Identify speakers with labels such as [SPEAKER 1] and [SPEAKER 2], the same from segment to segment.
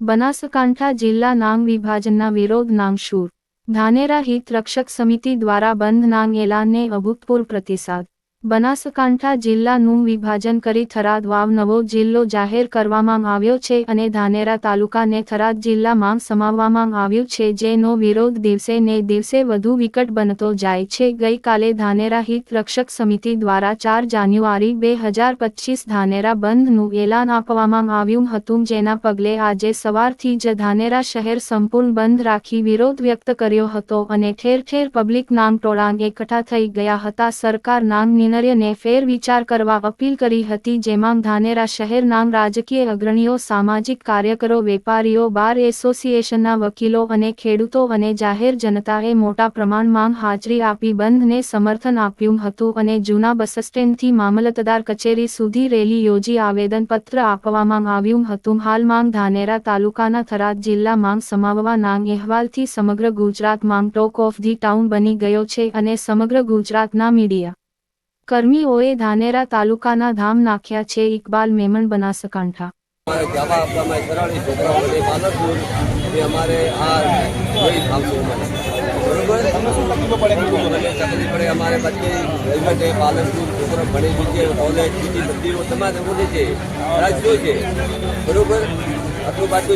[SPEAKER 1] બનાસકાંઠા જિલ્લા નામ વિભાજનના વિરોધ નામ શૂર. ધાનેરા હિત રક્ષક સમિતિ દ્વારા બંધ નામ એલાનને અભૂતપૂર્વ પ્રતિસાદ. બનાસકાંઠા જિલ્લાનું વિભાજન કરી થરાદ વાવ નવો જિલ્લો જાહેર કરવામાં આવ્યો છે અને ધાનેરા તાલુકાને થરાદ જિલ્લામાં સમાવવામાં આવ્યું છે, જેનો વિરોધ દિવસે ને દિવસે વધુ વિકટ બનતો જાય છે. ગઈકાલે ધાનેરા હિત રક્ષક સમિતિ દ્વારા ચાર જાન્યુઆરી બે હજાર પચીસ ધાનેરા બંધનું એલાન આપવામાં આવ્યું હતું, જેના પગલે આજે સવારથી જ ધાનેરા શહેર સંપૂર્ણ બંધ રાખી વિરોધ વ્યક્ત કર્યો હતો અને ઠેર ઠેર પબ્લિક નામ ટોળાંગ એકઠા થઈ ગયા હતા. સરકાર નામ નિર્ણયને ફેર વિચાર કરવા અપીલ કરી હતી જેમાં ધાનેરા શહેરના રાજકીય અગ્રણીઓ, સામાજિક કાર્યકરો, વેપારીઓ, બાર એસોસિએશનના વકીલો અને ખેડૂતો અને જાહેર જનતાએ મોટા પ્રમાણમાં હાજરી આપી બંધને સમર્થન આપ્યું હતું અને જૂના બસ સ્ટેન્ડથી મામલતદાર કચેરી સુધી રેલી યોજી આવેદનપત્ર આપવામાં આવ્યું હતું. હાલમાં ધાનેરા તાલુકાના થરાદ જિલ્લામાં સમાવવાના અહેવાલથી સમગ્ર ગુજરાતમાં ટોક ઓફ ધી ટાઉન બની ગયો છે અને સમગ્ર ગુજરાતના મીડિયા કર્મીઓએ ધાનેરા તાલુકાના ધામ નાખ્યા છે. ઇકબાલ મેમણ બનાસકાંઠા.
[SPEAKER 2] બરોબર? આટલું બાજુ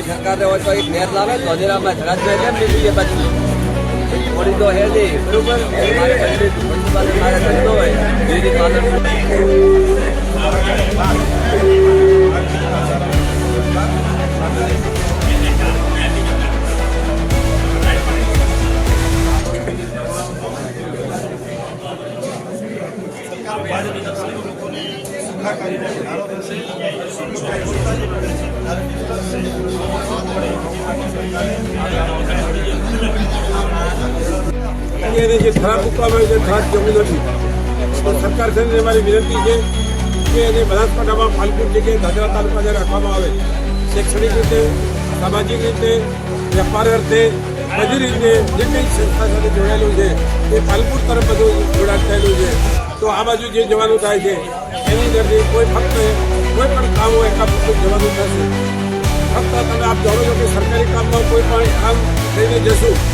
[SPEAKER 2] નેર લાવે, તો હજેરામાં રાજ્ય કેમ બીજે બાજુ થોડી તો હે નહીં બરોબર મારે ધંધો મારે ધંધો હોય ડેરી પાલનપુર
[SPEAKER 3] અને એને જે ખરાબ મૂકવામાં આવ્યું છે ખરાબ જવું નથી તો સરકાર શ્રીને મારી વિનંતી છે કે એને બનાસકાંઠામાં પાલપુર જગ્યાએ દાદરા તાલુકા જ્યારે રાખવામાં આવે, શૈક્ષણિક રીતે, સામાજિક રીતે, વેપાર અર્થે, બધી રીતે જે કંઈ સંસ્થા સાથે જોડાયેલું છે, એ પાલપુર તરફ બધું જોડાણ થયેલું છે. તો આ બાજુ જે જવાનું થાય છે, એની અંદરથી કોઈ ફક્ત, કોઈ પણ કામ હોય એકા પૂરતું જવાનું થશે. ફક્ત તમે આપ જાણો છો કે સરકારી કામમાં કોઈ પણ કામ થઈને જશું